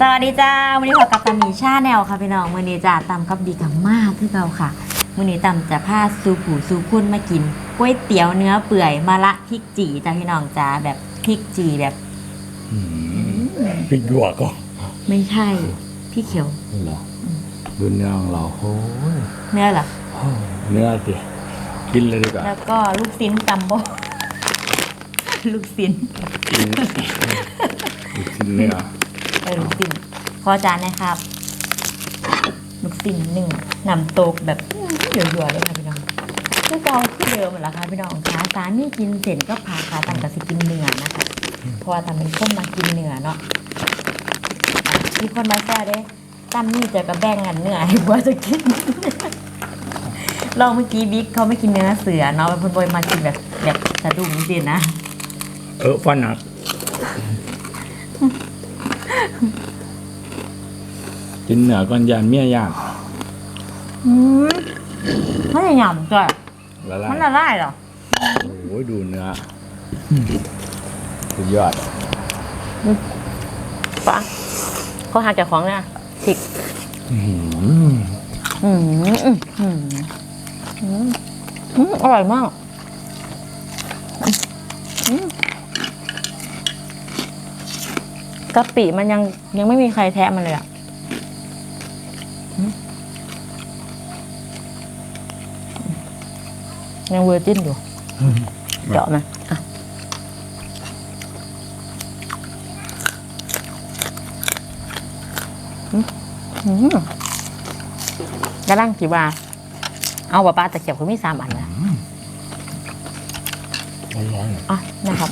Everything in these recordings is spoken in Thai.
สวัสดีจ้าวันนี้พบกับตามีชาแนลค่ะพี่น้องมือนี้จ้าตำกับดีกับมากคือเราค่ะมือนี้ตำจะพาซูผูซูพุ่นมากินก๋วยเตี๋ยวเนื้อเปื่อยมาละพริกจีจ้าพี่น้องจ้าแบบพริกจีแบบพริกหยวกก็ไม่ใช่พี่เขียวเหรอดูเนื้อของเราโอ้ยเนื้อเหรอเนื้อสิกินเลยดีกว่าแล้วก็ลูกชิ้นจัมโบ้ลูกชิ้นกินกินเนื้อ เออลูกชิ้นขอจานนะครับ ลูกชิ้นหนึ่งนำโตกแบบเดือดๆเลยค่ะพี่น้องคือเกาคือเดิมเหรอคะพี่น้องคะสานี่กินเสร็จก็พาคาตังกับสิกินเนื้อนะคะ เพราะว่าทำเป็นคนมากินเนื้อเนาะอะมีคนมาแซ่เด้ตั้มนี่จะกระแบ่งกันเนื้อให้ผัวจะกินลองเมื่อกี้บิ๊กเขาไม่กินเนื้อเสือเนาะเป็นคนบอยมากินแบบแบบสะดุ้งจริงนะ เออฟันหัก กินเนื้อก่อนยานเมียย่างอืมมันจะหยำจ้ะละลามันยละลายเหรอโอ้ยดูเนื้อสุดยอดปะเขาหักจากของเนี่ยผิกอื้อหืออืมอืมอืมอืมอืมอร่อยมาก อืม กะปิมันยังยังไม่มีใครแทะมันเลยอะอืมยังเวอร์จินอยู่เจาะมาอะอืมอืมกระลังกี่บาทเอาปลาปลาตะเกียบเขามีสามอันนะร้อนๆอะนะครับ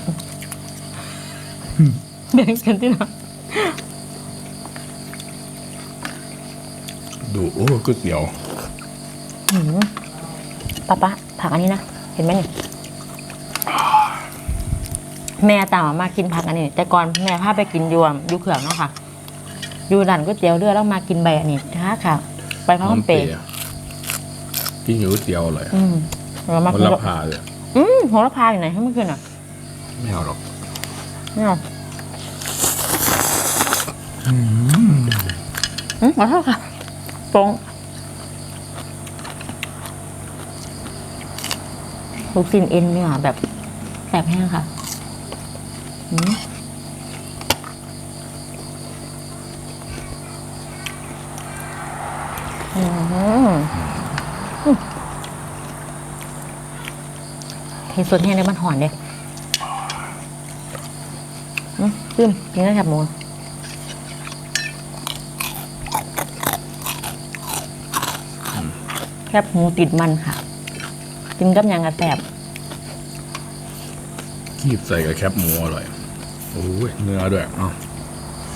เดี๋ยวกันที่ไหนดู โอ้ก๋วยเตี๋ยว หืมป้าป้าผักอันนี้นะ เห็นไหมเนี่ยแม่ตามมากินผักอันนี้ แต่ก่อนแม่พาไปกินยวมอยูเขื่องเนาะค่ะอยูร้านก๋วยเตี๋ยวเรือแล้วมากินใบอันนี้ค่ะค่ะ ไปพระคำเปย์อะกินอยู่ก๋วยเตี๋ยวเลยอืมเรามามันกินละพาเลยอืมโหระพาอยู่ไหนให้มันกินอะ ไม่เอาหรอก ไม่เอา อืมขอโทษค่ะปรงลูกซินเอ็นเนี่ยแบบแสบแห้งค่ะอืมอืมอืมเทสดแห้งได้มันหอนเด้อืมซึมกินได้แคบหมู แคบหมูติดมันค่ะ กินกับหยังกระแสบคีบใส่กับแคบหมูอร่อยโอ้ยเนื้อด้วยเอ้า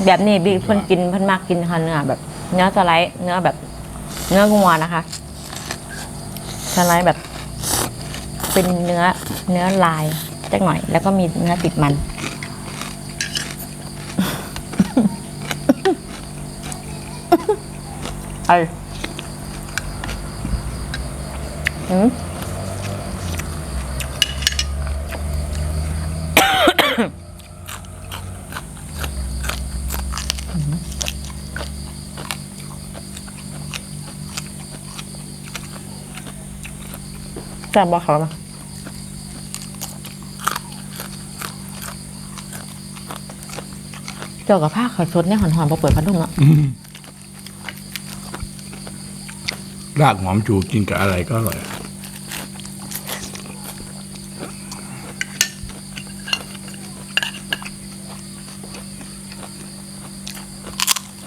แบบนี้บิ๊กเพิ่นกินเพิ่นมากกินค่ะเนื้อแบบ เนื้อสไลด์เนื้อแบบ เนื้องัวนะคะสไลด์แบบ เป็นเนื้อเนื้อลายจักหน่อย แล้วก็มีเนื้อติดมันเอ้ ยอืมแซ่บบอกเขามาเจ้ากับผ้าขาวชดเนี่ยหอนๆพอเปิดพัดลมเนาะรากหอมจูกินกับอะไรก็อร่อย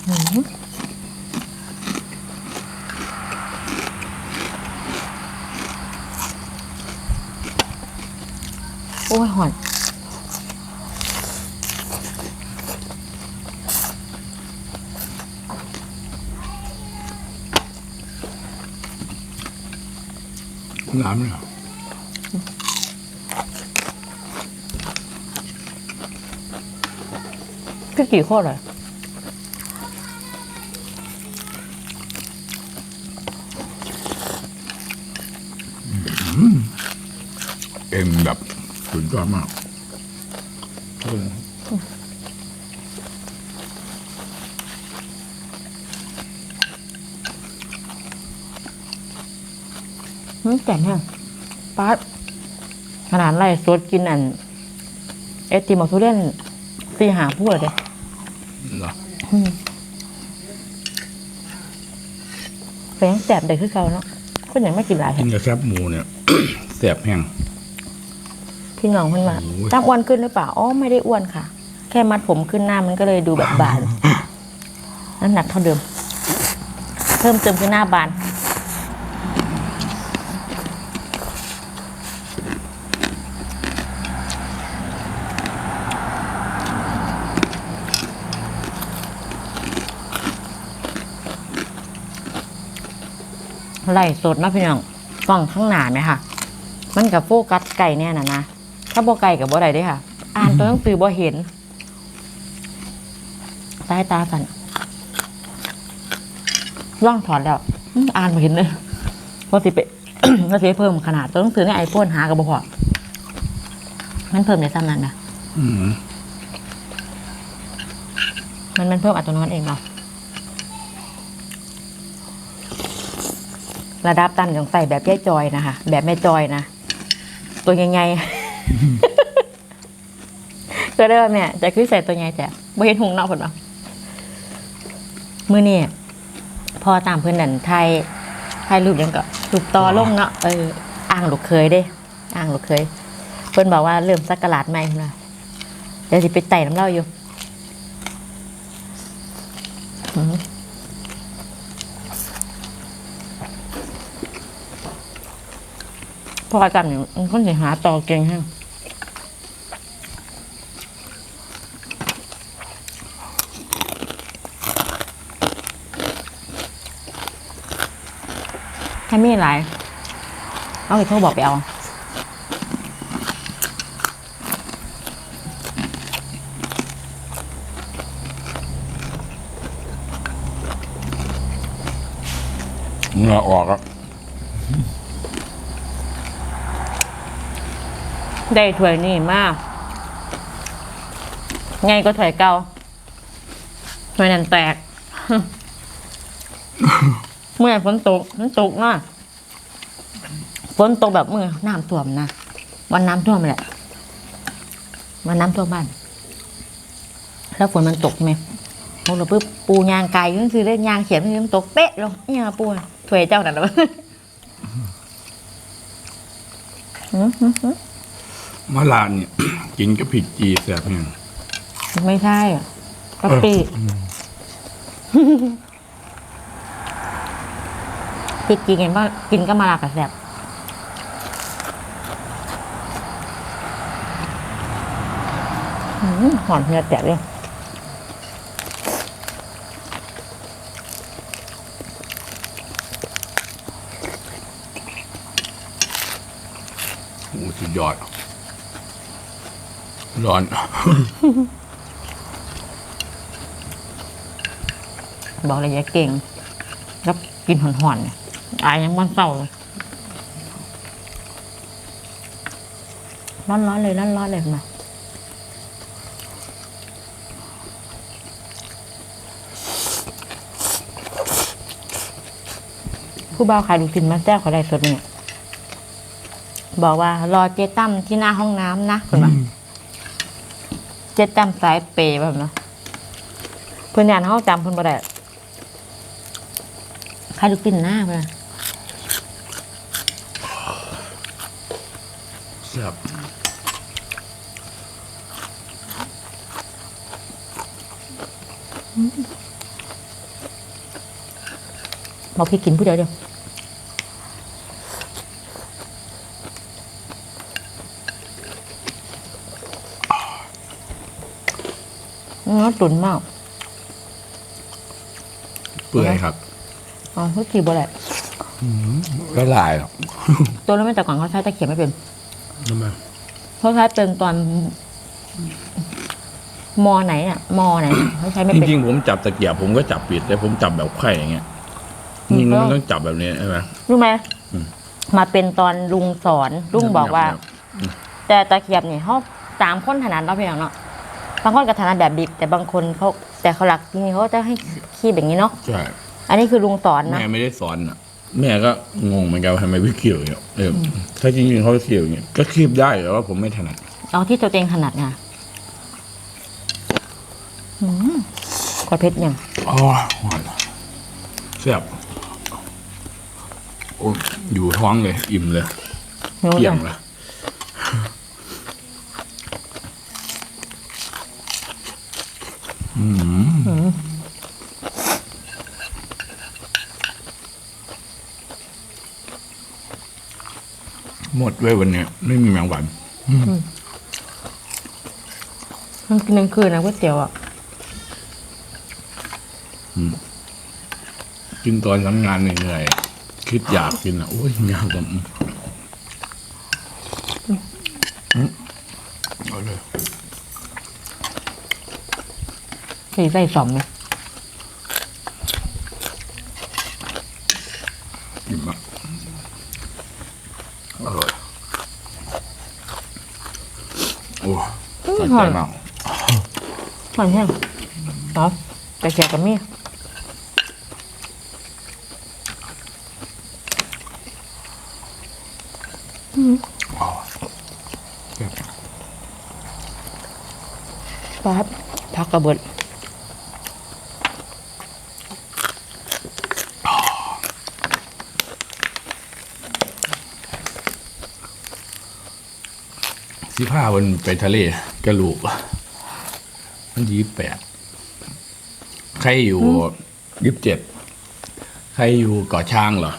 โอ้ยหอนน้ำเเอ็นแบบสุดยอดมากมันแก่นฮะป้าขนาดไรสดกินอัน เอติมอทุเรียนตีหาพูดเลยเด้เแฝงแสบเด็ขึ้นเขาเนาะคนยังไม่กินหลายกินกับแคบหมูเนี่ยแสบแห้ง พี่น้องเพิ่นว่าโอ้ยจ้าอ้วนขึ้นหรือเปล่าอ๋อไม่ได้อ้วนค่ะ แค่มัดผมขึ้นหน้ามันก็เลยดูแบบบานน้ำหนักเท่าเดิม เพิ่มเติมคือหน้าบานไล่สดนะพี่น้องฟังข้างหน้าไหมค่ะมันกับโฟกัสไก่เนี่ยนะนะถ้าบ่ไก่กับบ่ได้เด้ค่ะ อ่านตัวหนังสือบ่เห็นสายตาสั่นร่องถอดแล้วอื้ออ่านบ่เห็นเลยพอสิไปก็สิไปเพิ่มขนาดตัวหนังสือในไอโฟนหากับบ่พอมันเพิ่มในซ้ำนั้นนะอืมมันมันเพิ่มอัตโนมัติเองเนาะระดับตันของใส่แบบแย่จอยนะคะแบบแม่จอยนะ ตัวใหญ่ๆ ก็ได้ว่าเนี่ยจะคือใส่ตัวใหญ่แต่บ่เห็นหุงนาะผลเนาะมือนี่พอตามเพื่อนนันไทยไทยรูปยังก็รูปต่อลงเนาะเอออ่างลูกเคยเด้อ่างลูกเคย เพื่อนบอกว่าเริ่มสักกะลาดใหม่นะเดี๋ยวสิไปไต่น้ำเล่าอยู่พอกันเนี่ยมันคนสิหาต่อเก่งฮะ ให้มีหลายเอาไปโทรบอกไปเอาเหงื่อออกอะได้ถ้วยนี่มากไงก็ถ้วยเก่าถ้วยนั้นแตก เมื่อฝนตกฝนตกเนาะฝนตกแบบเมื่อน้ำท่วมนะวันน้ำท่วมแหละวันน้ำท่วมบ้าน แล้วฝนมันตกใช่ไหมพอเราปุ๊บปูยางไก่ยังคือเล่นยางเขียนมันตกเป๊ะลงเนี่ยปูถ้วยเจ้านั่นแหละอื้อหือหือมะลานเนี่ยกินกับผิดจีแสบแห้งไม่ใช่อะกะปิ พริกกินกันก็กินก็มาลากระแสบอืมหอนเนื้อแตกเลยโอ้สุดยอด ร้อน บอกเลยอย่าเก่งแล้วกินหอนๆเนี่ย อายยังมันเศร้าเลยร้อนๆเลยร้อนๆเลยมาผู้บ่าวขายลูกชิ้นมาแซ่บขาได้สดเนี่ยบอกว่ารอเจตั้มที่หน้าห้องน้ำนะคุณว่าเจตั้มสายเปย์แบบนะเพื่อนยานเขาจำเพื่อนบ่ได้ขายลูกชิ้นหน้าเพื่อน แซ่บ บอกพี่กินผู้เดียวเดียวเนื้อตุ๋นมากเปื่อยครับอ๋อเขาขี่บ่ได้ละลายหรอกตัวแล้วไม่แต่ก่อนเขาใช้ตะเขียบไม่เป็นทำไมเขาใช้เป็นตอนมอไหนอะมอไหนเขาใช้ไม่จเป็นริงๆผมจับตะเกียบผมก็จับปิดแต่ผมจับแบบไข่อย่างเงี้ยอืม นี่มันต้องจับแบบนี้ใช่ไหมรู้ไหมอืมมาเป็นตอนลุงสอนลุงบอกว่า แต่ตะเขียบเนี่ยเขาสามคนถนัดเราะพี่น้องเนาะบางคนก็ถนัดแบบดิบแต่บางคนเขาแต่เขาหลักจริงๆเขาจะให้คีบอย่างนี้เนาะใช่อันนี้คือลุงสอนนะแม่ไม่ได้สอนอะ แม่ก็งงเหมือนกันว่าทำไมพี่เกี่ยวเนี่ยเอออถ้าจริงๆเขาเกี่ยวอย่างเงี้ยก็คีบได้แต่ว่าผมไม่ถนัดเอาที่ตัวเองถนัดไงอืมกดเพชรยังอ๋อหวานแซ่บ โอ้อยู่ท้องเลย อิ่มเลยหิวเกลี่ยจังงเลยอืมหมดเว้ยวันเนี้ยไม่มีแมงวันมันกินกลางคืนนะก๋วยเตี๋ยวอะกินตอนทำงานเหนื่อยๆ คิดอยากกินอะโอ้ยยากกับเอาเลยสีใส่สองไหมอิ่มอะอร่อยโอ้สะใจมากมันแห้งเนาะแต่แกกับมี่ แซ่บปั๊บพักกระเบิดสิบห้าวันไปทะเลกระลูกมันยี่แปดใครอยู่ยี่สิบเจ็ดใครอยู่เกาะช้างเหรอ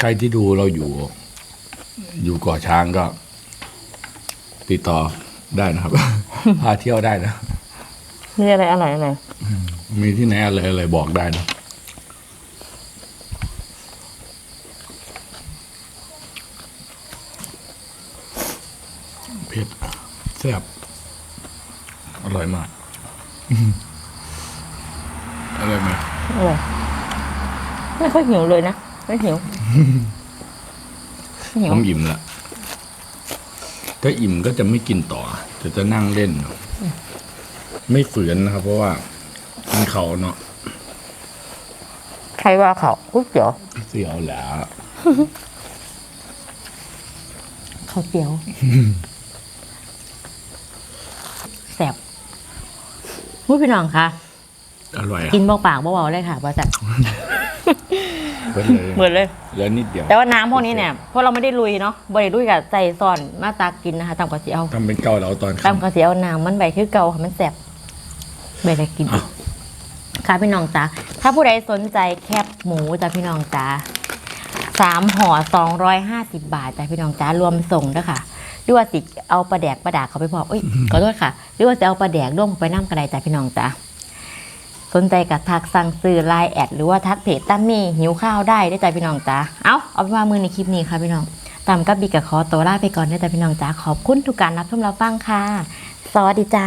ใครที่ดูเราอยู่ อยู่เกาะช้างก็ ติดต่อได้นะครับ พาเที่ยวได้นะนี่อะไรอะไรอะไรมีที่ไหนอะไรอะไรบอกได้นะเผ็ดแซ่บอร่อยมากอร่อยไหมอะไรไม่ค่อยหิวเลยนะ ไม่หิวไม่ หิวผมอิ่มละถ้าอิ่มก็จะไม่กินต่อจะจะนั่งเล่น ไม่ฝืนนะครับ เพราะว่ามันเขาเนาะใครว่าเขาก๋วยเตี๋ยวเสียวแหล้วข้าวเตี๋ยวแสบพูดพี่น้องคะอร่อยอะกินเบาปากเบาๆเลยค่ะว่าแสบ เบิดเลยเหมือนเลยแล้วนิดเดียวแต่ว่าน้ำพวกนี้เนี่ยพวกเราไม่ได้ลุยเนาะบริลุยกับใจซ่อนมาตากินนะคะตามกระเสียวทำเป็นเกาเหลาตอนตามค่ำกระเสียวน้ำมันใบคือเก่าค่ะมันแสบใบได้กินอีกค่ะพี่น้องจ๋าถ้าผู้ใดสนใจแคบหมูจ้ะพี่น้องจ๋าสามห่อสองร้อยห้าสิบบาทจ้ะพี่น้องจ๋ารวมส่งด้วยค่ะหรือว่าสิเอาปลาแดกปลาดาเขาไปพอกเอ้ยขอโทษค่ะหรือว่าจะเอาปลาแดกร่วมไปน้ำกระไดจ้ะพี่น้องจ๋า สนใจกับทักสั่งซื้อไลน์แอดหรือว่าทักเพจตั้มมี่หิวข้าวได้ได้ใจพี่น้องจ้าเอาเอาไปว่ามือในคลิปนี้ค่ะพี่น้องตามกับบีกับคอตัวลาไปก่อนได้ใจพี่น้องจ้าขอบคุณทุกการรับชมเราบฟังค่ะ สวัสดีจ้า